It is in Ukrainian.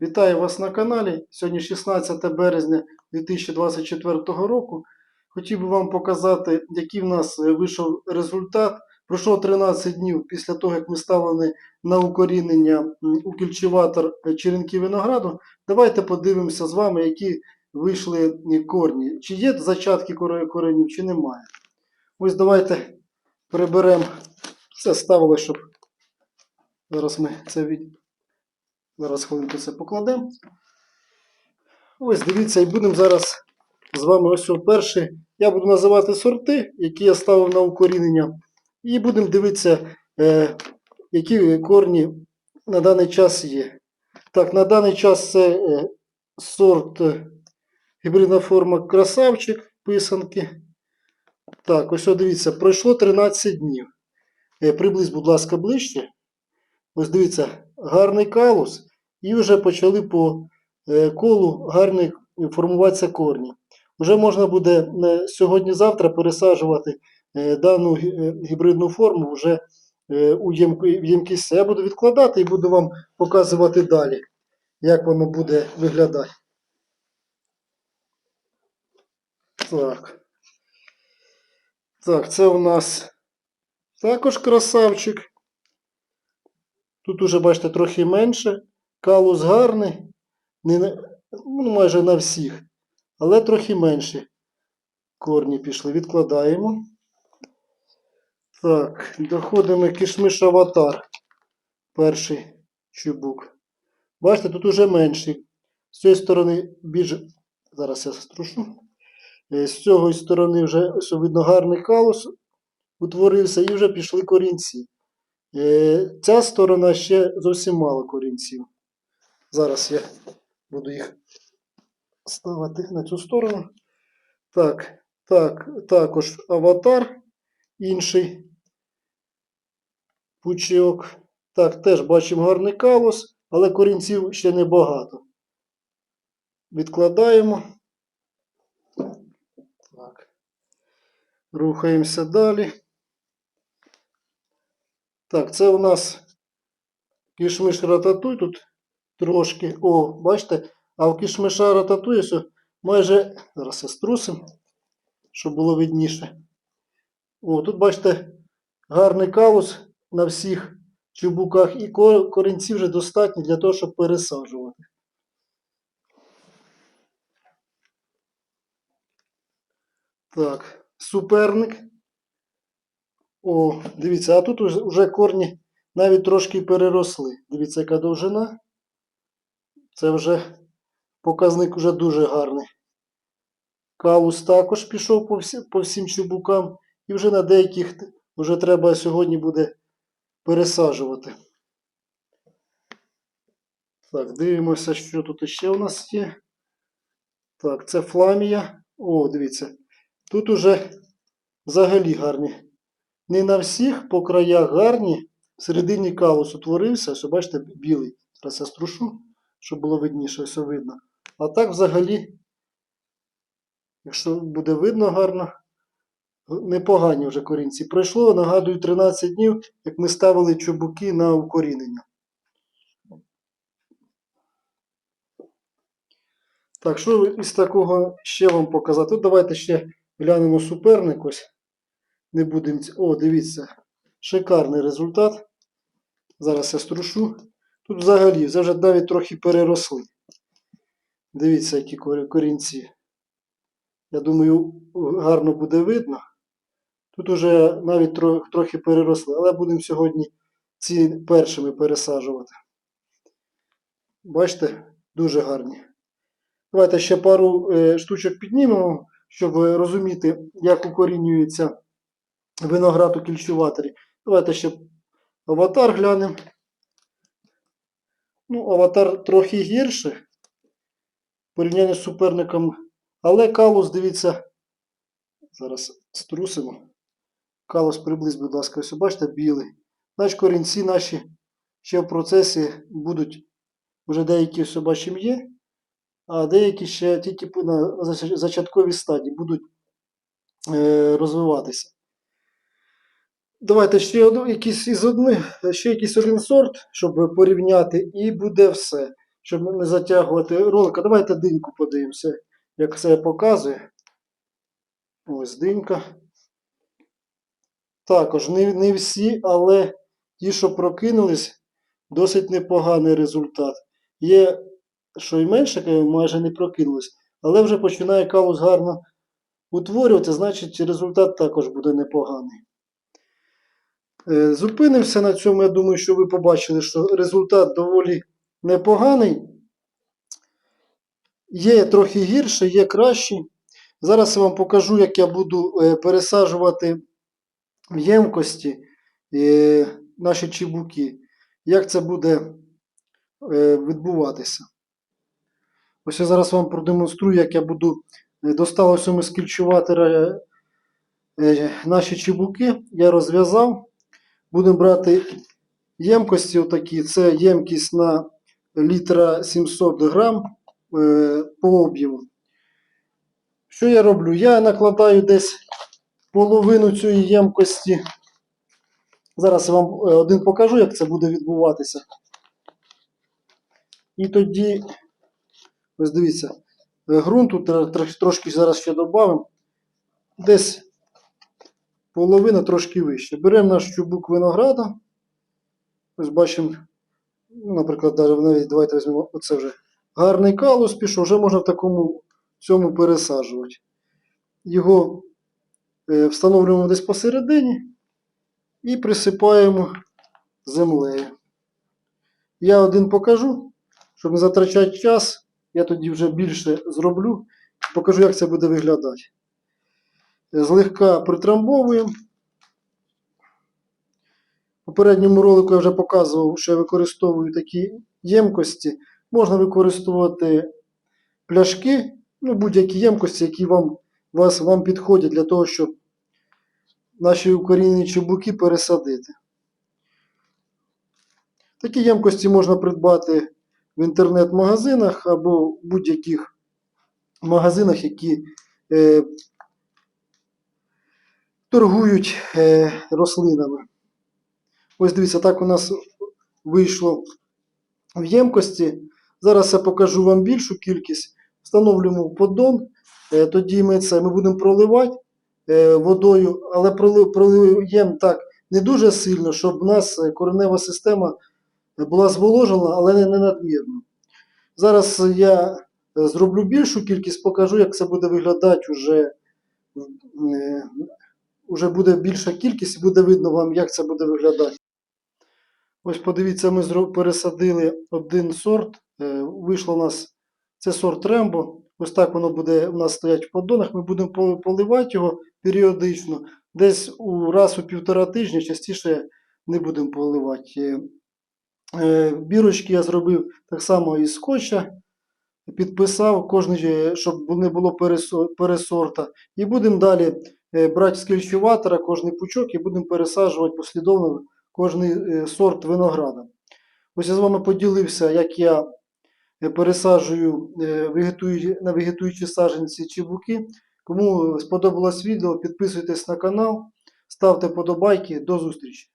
Вітаю вас на каналі. Сьогодні 16 березня 2024 року. Хотів би вам показати, який в нас е, вийшов результат. Пройшло 13 днів після того, як ми ставили на укорінення у кільчеватор е, черенки винограду. Давайте подивимося з вами, які вийшли е, корні. Чи є зачатки коре- коренів, чи немає. Ось давайте приберемо. Все ставили, щоб зараз ми це від... Зараз хвилинку це покладемо. Ось дивіться, і будемо зараз з вами ось перший. Я буду називати сорти, які я ставив на укорінення. І будемо дивитися, е, які корні на даний час є. Так, на даний час це е, сорт е, гібридна форма красавчик писанки. Так, ось дивіться, пройшло 13 днів. Приблизь, будь ласка, ближче. Ось дивіться, гарний калус, і вже почали по е, колу гарно формуватися корні. Вже можна буде сьогодні-завтра пересаджувати е, дану е, гібридну форму вже е, у ємкість. Я буду відкладати і буду вам показувати далі, як воно буде виглядати. Так. Так, це у нас також красавчик. Тут уже, бачите, трохи менше. Калус гарний. Не ну, майже на всіх. Але трохи менше. Корні пішли. Відкладаємо. Так, доходимо кишмиш аватар. Перший чубук. Бачите, тут уже менший. З цієї сторони більш. Зараз я струшу. Е, З цієї сторони вже ось видно гарний калус утворився і вже пішли корінці. Е, Ця сторона ще зовсім мало корінців. Зараз я буду їх ставити на цю сторону. Так, так, також аватар інший пучок. Так, теж бачимо гарний калус, але корінців ще небагато. Відкладаємо. Так. Рухаємося далі. Так, це у нас кішмиш рататуй тут трошки. О, бачите, а в кішмиша рататуй майже. Зараз я струсим, щоб було видніше. О, тут бачите, гарний калус на всіх чубуках і ко- корінців вже достатньо для того, щоб пересаджувати. Так, суперник. О, дивіться, а тут уже корні навіть трошки переросли. Дивіться, яка довжина. Це вже показник вже дуже гарний. Калус також пішов по, всі, по всім чубукам. І вже на деяких вже треба сьогодні буде пересаджувати. Так, дивимося, що тут ще у нас є. Так, це фламія. О, дивіться. Тут уже взагалі гарні. Не на всіх по краях гарні. Всередині калус утворився, ось бачите, білий. Зараз я струшу, щоб було видніше, ось видно. А так взагалі, якщо буде видно гарно, непогані вже корінці. Пройшло, нагадую, 13 днів, як ми ставили чубуки на укорінення. Так, що із такого ще вам показати? Тут давайте ще глянемо суперник ось. Не будемо. О, дивіться. Шикарний результат. Зараз я струшу. Тут взагалі це вже навіть трохи переросли. Дивіться, які корінці. Я думаю, гарно буде видно. Тут уже навіть трохи переросли, але будемо сьогодні ці першими пересаджувати. Бачите, дуже гарні. Давайте ще пару е, штучок піднімемо, щоб розуміти, як укорінюється виноград у кільчуваторі. Давайте ще аватар глянемо. Ну, аватар трохи гірше порівнянні з суперником. Але калус, дивіться, зараз струсимо. Калус приблизь, будь ласка, ось бачите, білий. Значить, корінці наші ще в процесі будуть, вже деякі ось бачимо є, а деякі ще тільки на зачатковій стадії будуть е, розвиватися. Давайте ще одну, якийсь із одних, ще якийсь один сорт, щоб порівняти, і буде все. щоб не затягувати ролика. Давайте диньку подивимося, як це показує. Ось динька. Також не, не всі, але ті, що прокинулись, досить непоганий результат. Є, що й менше, майже не прокинулись, але вже починає калус гарно утворювати, значить результат також буде непоганий. Е, Зупинився на цьому, я думаю, що ви побачили, що результат доволі непоганий. Є трохи гірше, є кращий. Зараз я вам покажу, як я буду е, пересаджувати в ємкості е, наші чебуки. Як це буде відбуватися. Ось я зараз вам продемонструю, як я буду достав ось ми з е, наші чебуки. Я розв'язав. Будемо брати ємкості отакі. Це ємкість на літра 700 грам е, по об'єму. Що я роблю? Я накладаю десь половину цієї ємкості. Зараз я вам е, один покажу, як це буде відбуватися. І тоді, ось дивіться, е, ґрунту тр- тр- трошки зараз ще додамо. Десь половина трошки вище. Беремо наш чубук винограда. Ось бачимо, наприклад, навіть давайте візьмемо оце вже гарний калус пішов, вже можна в такому цьому пересаджувати. Його е, встановлюємо десь посередині і присипаємо землею. Я один покажу, щоб не затрачати час. Я тоді вже більше зроблю. Покажу, як це буде виглядати. Злегка притрамбовуємо. В попередньому ролику я вже показував, що я використовую такі ємкості. Можна використовувати пляшки, ну, будь-які ємкості, які вам, вас, вам підходять для того, щоб наші укорінені чебуки пересадити. Такі ємкості можна придбати в інтернет-магазинах або в будь-яких магазинах, які е, торгують е, рослинами. Ось дивіться, так у нас вийшло в ємкості. Зараз я покажу вам більшу кількість. Встановлюємо в поддон. Е, Тоді ми це ми будемо проливати е, водою, але проли- пролиємо так не дуже сильно, щоб у нас е, коренева система була зволожена, але не, не надмірно. Зараз я е, зроблю більшу кількість, покажу, як це буде виглядати уже. е, Уже буде більша кількість, і буде видно вам, як це буде виглядати. Ось подивіться, ми пересадили один сорт. е, Вийшло у нас це сорт Рембо. Ось так воно буде у нас стоять в поддонах. Ми будемо поливати його періодично. Десь у раз у півтора тижня, частіше не будемо поливати. Е, е, Бірочки я зробив так само із скотча. Підписав е, щоб не було пересорта. І будемо далі брати з кільчуватора кожний пучок і будемо пересаджувати послідовно кожний е, сорт винограда. Ось я з вами поділився, як я е, пересаджую е, на вегетуючі саджанці чебуки. Кому сподобалось відео, підписуйтесь на канал, ставте подобайки. До зустрічі!